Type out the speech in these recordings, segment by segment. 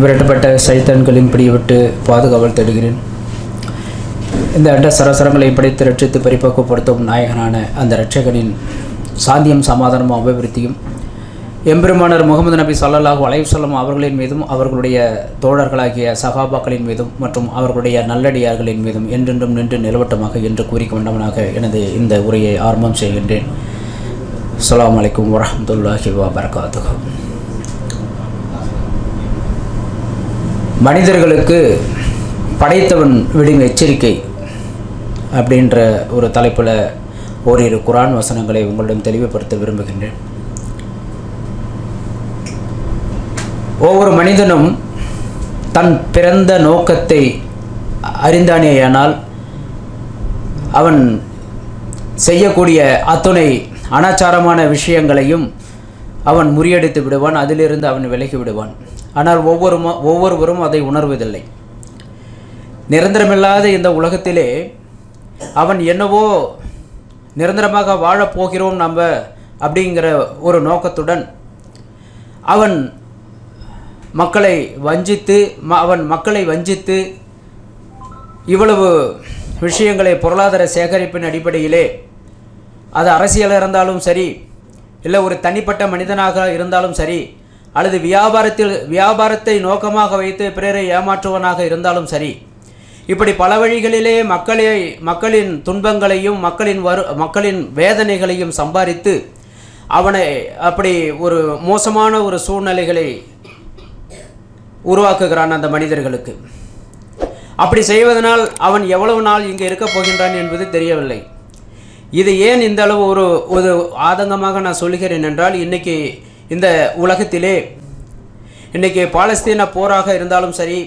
விரட்டப்பட்ட சைத்தான்களின் பிடிவிட்டு பாதுகாவல் தேடுகிறேன். இந்த அண்ட சரசரங்களை படைத்து ரட்சித்து பரிபக்குவப்படுத்தும் நாயகனான அந்த ரட்சகனின் சாந்தியம் சமாதானமும் அபிவிருத்தியும் எம்பெருமானர் முகமது நபி சல்லாஹூ அலைவசல்லம் அவர்களின் மீதும் அவர்களுடைய தோழர்களாகிய சகாபாக்களின் மீதும் மற்றும் அவர்களுடைய நல்லடியார்களின் மீதும் என்றென்றும் நின்று நிலவட்டமாக என்று கூறிக்கொண்டவனாக எனது இந்த உரையை ஆரம்பம் செய்கின்றேன். அஸ்ஸலாமு அலைக்கும் வரமத்துல்லாஹி வபரகாத்துஹு. மனிதர்களுக்கு படைத்தவன் விடும் எச்சரிக்கை அப்படின்ற ஒரு தலைப்பில் ஓரிரு குரான் வசனங்களை உங்களிடம் தெளிவுபடுத்த விரும்புகின்றேன். ஒவ்வொரு மனிதனும் தன் பிறந்த நோக்கத்தை அறிந்தானேயானால் அவன் செய்யக்கூடிய அத்துணை அனாச்சாரமான விஷயங்களையும் அவன் முறியடித்து விடுவான் அதிலிருந்து அவன் விலகி விடுவான். ஆனால் ஒவ்வொரு ஒவ்வொருவரும் அதை உணர்வதில்லை. நிரந்தரமில்லாத இந்த உலகத்திலே அவன் என்னவோ நிரந்தரமாக வாழப் போகிறோம் நம்ம அப்படிங்கிற ஒரு நோக்கத்துடன் அவன் மக்களை வஞ்சித்து ம அவன் மக்களை வஞ்சித்து இவ்வளவு விஷயங்களை பொருளாதார சேகரிப்பின் அடிப்படையிலே அது அரசியலாக இருந்தாலும் சரி இல்லை ஒரு தனிப்பட்ட மனிதனாக இருந்தாலும் சரி அல்லது வியாபாரத்தில் வியாபாரத்தை நோக்கமாக வைத்து பிறரை ஏமாற்றுவனாக இருந்தாலும் சரி இப்படி பல வழிகளிலே மக்களை மக்களின் துன்பங்களையும் மக்களின் வரு மக்களின் வேதனைகளையும் சம்பாதித்து அவனை அப்படி ஒரு மோசமான ஒரு சூழ்நிலைகளை உருவாக்குகிறான் அந்த மனிதர்களுக்கு. அப்படி செய்வதனால் அவன் எவ்வளவு நாள் இங்கே இருக்கப் போகின்றான் என்பது தெரியவில்லை. இது ஏன் இந்த அளவு ஒரு ஒரு ஆதங்கமாக நான் சொல்கிறேன் என்றால் இன்றைக்கி இந்த உலகத்திலே இன்றைக்கி பாலஸ்தீன போராக இருந்தாலும் சரி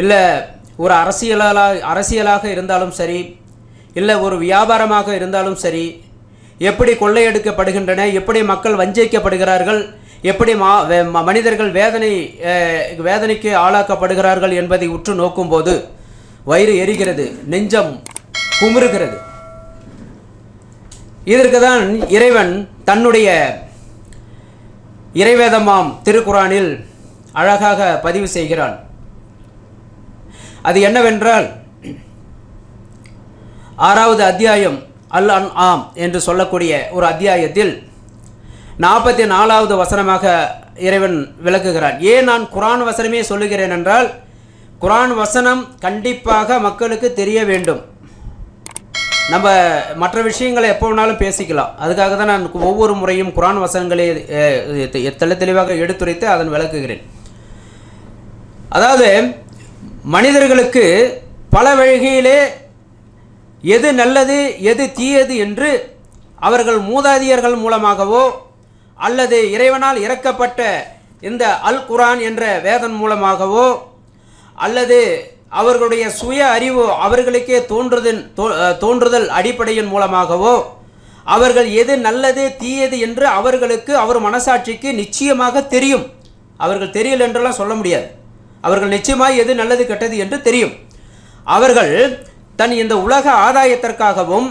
இல்லை ஒரு அரசியலாக அரசியலாக இருந்தாலும் சரி இல்லை ஒரு வியாபாரமாக இருந்தாலும் சரி எப்படி கொள்ளையெடுக்கப்படுகின்றன எப்படி மக்கள் வஞ்சிக்கப்படுகிறார்கள் எப்படி மா வே- ம- மனிதர்கள் வேதனை வேதனைக்கு ஆளாக்கப்படுகிறார்கள் என்பதை உற்று நோக்கும்போது வயிறு எரிகிறது நெஞ்சம் குமுறுகிறது. இதற்கு தான் இறைவன் தன்னுடைய இறைவேதமாம் திருக்குறானில் அழகாக பதிவு செய்கிறான். அது என்னவென்றால் ஆறாவது அத்தியாயம் அல் அன் ஆம் என்று சொல்லக்கூடிய ஒரு அத்தியாயத்தில் நாற்பத்தி நாலாவது வசனமாக இறைவன் விளக்குகிறான். ஏன் நான் குரான் வசனமே சொல்லுகிறேன் என்றால் குரான் வசனம் கண்டிப்பாக மக்களுக்கு தெரிய வேண்டும். நம்ம மற்ற விஷயங்களை எப்போ வேணாலும் பேசிக்கலாம். அதுக்காக தான் நான் ஒவ்வொரு முறையும் குரான் வசனங்களை அஹ், தெள்ள தெளிவாக எடுத்துரைத்து அதன் விளக்குகிறேன். அதாவது மனிதர்களுக்கு பல வழிகளிலே எது நல்லது எது தீயது என்று அவர்கள் மூதாதியர்கள் மூலமாகவோ அல்லது இறைவனால் இறக்கப்பட்ட இந்த அல் குரான் என்ற வேதன் மூலமாகவோ அல்லது அவர்களுடைய சுய அறிவு அவர்களுக்கே தோன்றுதல் தோ- தோன்றுதல் அடிப்படையின் மூலமாகவோ அவர்கள் எது நல்லது தீயது என்று அவர்களுக்கு அவர் மனசாட்சிக்கு நிச்சயமாக தெரியும். அவர்கள் தெரியல என்றெல்லாம் சொல்ல முடியாது. அவர்கள் நிச்சயமாக எது நல்லது கெட்டது என்று தெரியும். அவர்கள் தன் இந்த உலக ஆதாயத்திற்காகவும்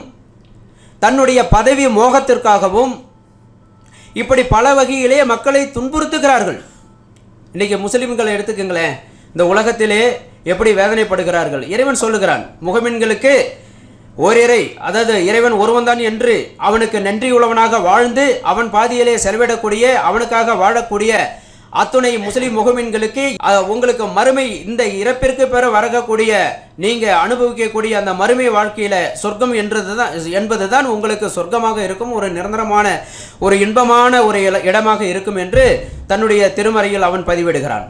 தன்னுடைய பதவி மோகத்திற்காகவும் இப்படி பல வகையிலே மக்களை துன்புறுத்துகிறார்கள். இன்றைக்கி முஸ்லீம்களை எடுத்துக்கங்களேன். இந்த உலகத்திலே எப்படி வேதனைப்படுகிறார்கள்? இறைவன் சொல்லுகிறான் முகமின்களுக்கு ஓரிரை அதாவது இறைவன் ஒருவன்தான் என்று அவனுக்கு நன்றியுள்ளவனாக வாழ்ந்து அவன் பாதியிலே செலவிடக்கூடிய அவனுக்காக வாழக்கூடிய அத்துணை முஸ்லிம் முகமின்களுக்கு உங்களுக்கு மறுமை இந்த இறப்பிற்கு பெற வரக்கூடிய நீங்க அனுபவிக்கக்கூடிய அந்த மறுமை வாழ்க்கையில சொர்க்கம் என்றதுதான் என்பதுதான் உங்களுக்கு சொர்க்கமாக இருக்கும் ஒரு நிரந்தரமான ஒரு இன்பமான ஒரு இடமாக இருக்கும் என்று தன்னுடைய திருமறையில் அவன் பதிவிடுகிறான்.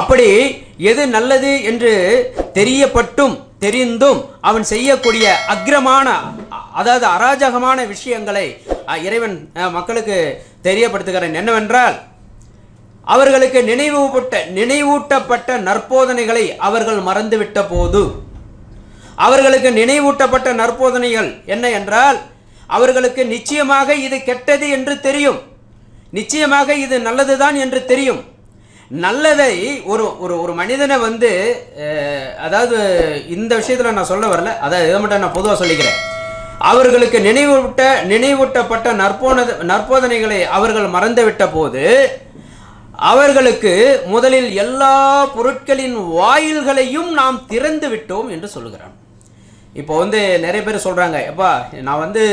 அப்படி எது நல்லது என்று தெரியப்பட்டும் தெரிந்தும் அவன் செய்யக்கூடிய அக்கிரமான அதாவது அராஜகமான விஷயங்களை இறைவன் மக்களுக்கு தெரியப்படுத்துகிறான். என்னவென்றால் அவர்களுக்கு நினைவூட்ட நினைவூட்டப்பட்ட நற்போதனைகளை அவர்கள் மறந்துவிட்ட போது அவர்களுக்கு நினைவூட்டப்பட்ட நற்போதனைகள் என்ன என்றால் அவர்களுக்கு நிச்சயமாக இது கெட்டது என்று தெரியும். நிச்சயமாக இது நல்லதுதான் என்று தெரியும். நல்லதை ஒரு ஒரு ஒரு மனிதனை வந்து அதாவது இந்த விஷயத்தில் நான் சொல்ல வரல. அதாவது இதை மட்டும் நான் பொதுவாக சொல்லிக்கிறேன். அவர்களுக்கு நினைவூட்ட நினைவூட்டப்பட்ட நற்போன நற்போதனைகளை அவர்கள் மறந்துவிட்ட போது அவர்களுக்கு முதலில் எல்லா பொருட்களின் வாயில்களையும் நாம் திறந்து விட்டோம் என்று சொல்லுகிறான். இப்போ வந்து நிறைய பேர் சொல்கிறாங்க எப்பா நான் வந்து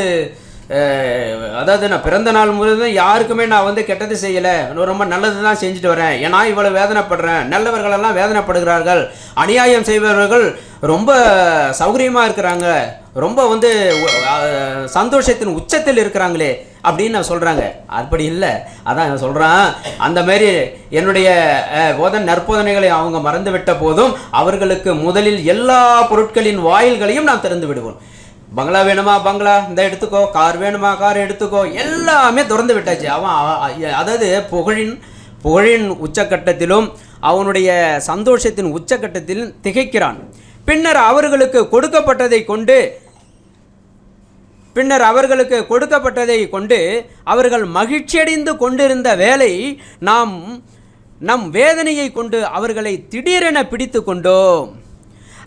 அதாவது நான் பிறந்த நாள் முழுவதும் யாருக்குமே நான் வந்து கெட்டது செய்யலை. ரொம்ப நல்லது தான் செஞ்சுட்டு வரேன். ஏன்னா இவ்வளோ வேதனைப்படுறேன். நல்லவர்களெல்லாம் வேதனைப்படுகிறார்கள். அநியாயம் செய்பவர்கள் ரொம்ப சௌகரியமாக இருக்கிறாங்க. ரொம்ப வந்து சந்தோஷத்தின் உச்சத்தில் இருக்கிறாங்களே அப்படின்னு நான் சொல்கிறாங்க அப்படி இல்லை. அதான் சொல்கிறான் அந்த மாதிரி என்னுடைய போதன் நற்போதனைகளை அவங்க மறந்து விட்ட போதும் அவர்களுக்கு முதலில் எல்லா பொருட்களின் வாயில்களையும் நான் திறந்து விடுவோம் பங்களா வேணுமா பங்களா? இந்த எடுத்துக்கோ. கார் வேணுமா கார் எடுத்துக்கோ. எல்லாமே திறந்து விட்டாச்சு. அவன் அதாவது புகழின் புகழின் உச்சக்கட்டத்திலும் அவனுடைய சந்தோஷத்தின் உச்சக்கட்டத்திலும் திகைக்கிறான். பின்னர் அவர்களுக்கு கொடுக்கப்பட்டதை கொண்டு பின்னர் அவர்களுக்கு கொடுக்கப்பட்டதை கொண்டு அவர்கள் மகிழ்ச்சியடைந்து கொண்டிருந்த வேலை நாம் நம் வேதனையை கொண்டு அவர்களை திடீரென பிடித்து கொண்டோம்.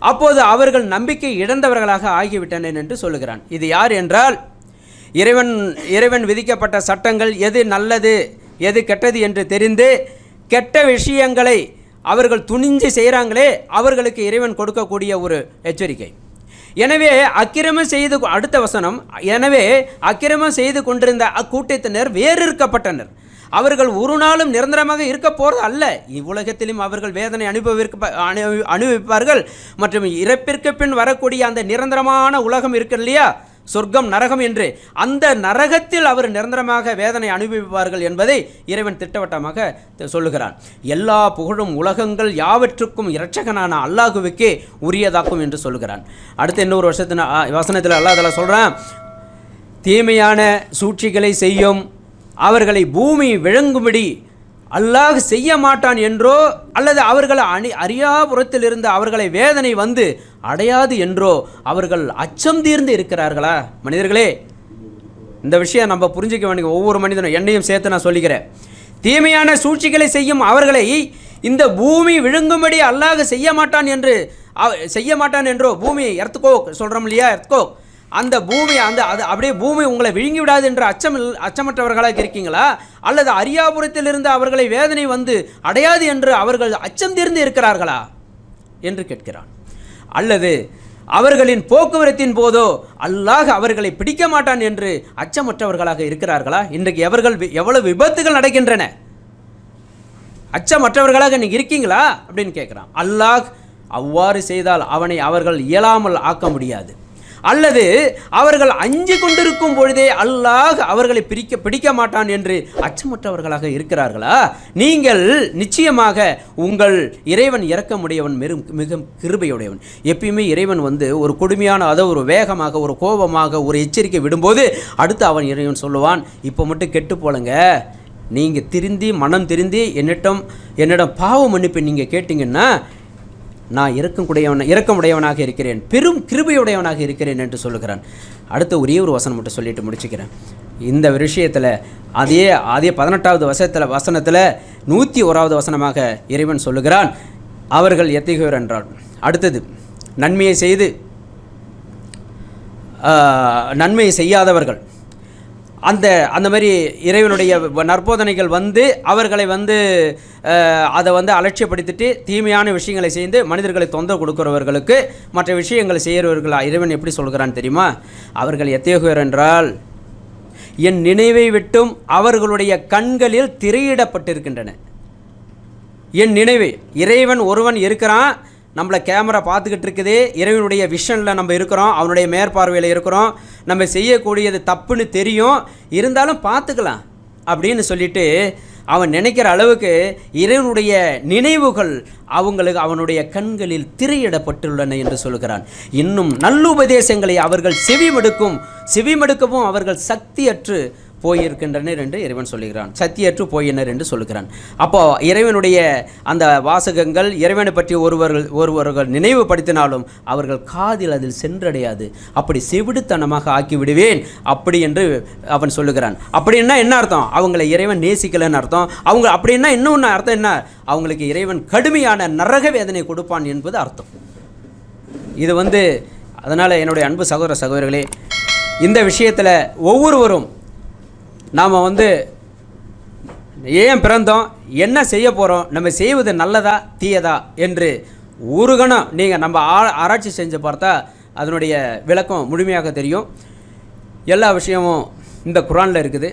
அப்போது அவர்கள் நம்பிக்கை இழந்தவர்களாக ஆகிவிட்டனர் என்று சொல்லுகிறான். இது யார் என்றால் இறைவன் இறைவன் விதிக்கப்பட்ட சட்டங்கள் எது நல்லது எது கெட்டது என்று தெரிந்து கெட்ட விஷயங்களை அவர்கள் துணிஞ்சு செய்கிறாங்களே அவர்களுக்கு இறைவன் கொடுக்கக்கூடிய ஒரு எச்சரிக்கை. எனவே அக்கிரமம் செய்து அடுத்த வசனம் எனவே அக்கிரமம் செய்து கொண்டிருந்த அக்கூட்டத்தினர் வேறிருக்கப்பட்டனர். அவர்கள் ஒரு நாளும் நிரந்தரமாக இருக்க போகிறது அல்ல. இவ்வுலகத்திலும் அவர்கள் வேதனை அனுபவிக்க அனு- அனுபவிப்பார்கள். மற்றும் இறப்பிற்கு பின் வரக்கூடிய அந்த நிரந்தரமான உலகம் இருக்கு இல்லையா? சொர்க்கம் நரகம் என்று அந்த நரகத்தில் அவர் நிரந்தரமாக வேதனை அனுபவிப்பார்கள் என்பதை இறைவன் திட்டவட்டமாக சொல்லுகிறான் எல்லா புகழும் உலகங்கள் யாவற்றுக்கும் இரட்சகனான அல்லாஹுவுக்கே உரியதாக்கும் என்று சொல்லுகிறான். அடுத்து இன்னொரு வருஷத்தின் வசனத்தில் அல்லாஹ் தஆலா சொல்கிறான் தீமையான சூழ்ச்சிகளை செய்யும் அவர்களை பூமி விழுங்கும்படி அல்லாஹ் செய்ய மாட்டான் என்றோ அல்லது அவர்களை அணி அறியாபுறத்திலிருந்து அவர்களை வேதனை வந்து அடையாது என்றோ அவர்கள் அச்சம் தீர்ந்து இருக்கிறார்களா? மனிதர்களே இந்த விஷயம் நம்ம புரிஞ்சிக்க வேண்டிய ஒவ்வொரு மனிதனும் என்னையும் சேர்த்து நான் சொல்லிக்கிறேன். தீமையான சூழ்ச்சிகளை செய்யும் அவர்களை இந்த பூமி விழுங்கும்படி அல்லாஹ் செய்ய மாட்டான் என்று செய்ய மாட்டான் என்றோ பூமி எர்த்துக்கோ சொல்கிறோம் இல்லையா எர்த்துக்கோ? அந்த பூமி அந்த அது அப்படியே பூமி உங்களை விழுங்கி விடாது என்ற அச்சம் அச்சமற்றவர்களாக இருக்கீங்களா? அல்லது அரியாபுரத்திலிருந்து அவர்களை வேதனை வந்து அடையாது என்று அவர்கள் அச்சம் தீர்ந்து இருக்கிறார்களா? என்று கேட்கிறான். அல்லது அவர்களின் போக்குவரத்தின் போதோ அல்லாஹ் அவர்களை பிடிக்க மாட்டான் என்று அச்சமற்றவர்களாக இருக்கிறார்களா? இன்றைக்கு எவர்கள் வி- எவ்வளவு விபத்துகள் நடக்கின்றன? அச்சமற்றவர்களாக நீங்கள் இருக்கீங்களா? அப்படின்னு கேட்குறான். அல்லாஹ் அவ்வாறு செய்தால் அவனை அவர்கள் இயலாமல் ஆக்க முடியாது. அல்லது அவர்கள் அஞ்சு கொண்டிருக்கும் பொழுதே அல்லாஹ் அவர்களை பிரிக்க பிடிக்க மாட்டான் என்று அச்சமற்றவர்களாக இருக்கிறார்களா? நீங்கள் நிச்சயமாக உங்கள் இறைவன் இறக்கமுடையவன் மெரும் மிக கிருபையுடையவன். எப்பயுமே இறைவன் வந்து ஒரு கொடுமையான அதை ஒரு வேகமாக ஒரு கோபமாக ஒரு எச்சரிக்கை விடும்போது அடுத்து அவன் இறைவன் சொல்லுவான் இப்போ மட்டும் கெட்டு போலங்க. நீங்கள் திருந்தி மனம் திருந்தி என்னிடம் என்னிடம் பாவ மன்னிப்பு நீங்கள் கேட்டிங்கன்னா நான் இறக்கக்கூடியவன் இறக்கமுடையவனாக இருக்கிறேன் பெரும் கிருபையுடையவனாக இருக்கிறேன் என்று சொல்லுகிறான். அடுத்த ஒரே ஒரு வசனம் மட்டும் சொல்லிட்டு முடிச்சுக்கிறேன். இந்த விஷயத்தில் அதே அதே பதினெட்டாவது வசத்தில் வசனத்தில் நூற்றி ஓராவது வசனமாக இறைவன் சொல்லுகிறான். அவர்கள் எத்தகையோர் என்றால் அடுத்தது நன்மையை செய்து நன்மையை செய்யாதவர்கள். அந்த அந்த மாதிரி இறைவனுடைய வ- நற்போதனைகள் வந்து அவர்களை வந்து அதை வந்து அலட்சியப்படுத்திட்டு தீமையான விஷயங்களை செய்து மனிதர்களை தொந்தரவு கொடுக்கிறவர்களுக்கு மற்ற விஷயங்களை செய்கிறவர்கள் இறைவன் எப்படி சொல்கிறான் தெரியுமா? அவர்கள் எத்தகையோர் என்றால் என் நினைவை விட்டும் அவர்களுடைய கண்களில் திரையிடப்பட்டிருக்கின்றன. என் நினைவு இறைவன் ஒருவன் இருக்கிறான் நம்மளை கேமரா பார்த்துக்கிட்டு இருக்குது இறைவனுடைய விஷனில் நம்ம இருக்கிறோம் அவனுடைய மேற்பார்வையில் இருக்கிறோம் நம்ம செய்யக்கூடியது தப்புன்னு தெரியும் இருந்தாலும் பார்த்துக்கலாம் அப்படின்னு சொல்லிட்டு அவன் நினைக்கிற அளவுக்கு இறைவனுடைய நினைவுகள் அவங்களுக்கு அவனுடைய கண்களில் திரையிடப்பட்டுள்ளன என்று சொல்கிறான். இன்னும் நல்லுபதேசங்களை அவர்கள் செவிமடுக்கும் செவிமடுக்கவும் அவர்கள் சக்தியற்று போயிருக்கின்றனர் என்று இறைவன் சொல்லுகிறான். சத்தியற்று போயினர் என்று சொல்லுகிறான். அப்போ இறைவனுடைய அந்த வாசகங்கள் இறைவனை பற்றி ஒருவர்கள் ஒருவர்கள் நினைவுபடுத்தினாலும் அவர்கள் காதில் அதில் சென்றடையாது. அப்படி செவிடுத்தனமாக ஆக்கி விடுவேன் அப்படி என்று அவன் சொல்லுகிறான். அப்படின்னா என்ன அர்த்தம்? அவங்களை இறைவன் நேசிக்கலைன்னு அர்த்தம். அவங்க அப்படின்னா இன்னொன்று அர்த்தம் என்ன? அவங்களுக்கு இறைவன் கடுமையான நரக வேதனை கொடுப்பான் என்பது அர்த்தம். இது வந்து அதனால் என்னுடைய அன்பு சகோதர சகோதரர்களே இந்த விஷயத்தில் ஒவ்வொருவரும் நாம் வந்து ஏன் பிறந்தோம் என்ன செய்ய போகிறோம் நம்ம செய்வது நல்லதா தீயதா என்று ஒரு கணம் நீங்கள் நம்ம ஆ ஆராய்ச்சி செஞ்சு பார்த்தா அதனுடைய விளக்கம் முழுமையாக தெரியும். எல்லா விஷயமும் இந்த குரானில் இருக்குது.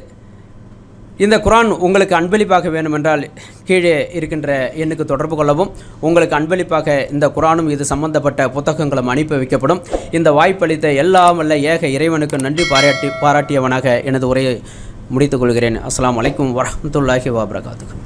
இந்த குரான் உங்களுக்கு அன்பளிப்பாக வேண்டுமென்றால் கீழே இருக்கின்ற எண்ணுக்கு தொடர்பு கொள்ளவும். உங்களுக்கு அன்பளிப்பாக இந்த குரானும் இது சம்பந்தப்பட்ட புத்தகங்களும் அனுப்பி வைக்கப்படும். இந்த வாய்ப்பளித்த எல்லாம் வல்ல ஏக இறைவனுக்கு நன்றி பாராட்டி பாராட்டியவனாக எனது உரையை முடித்துக் கொள்கிறேன் அஸ்ஸலாமு அலைக்கும் வரஹ்மத்துல்லாஹி வபரகாத்துஹு.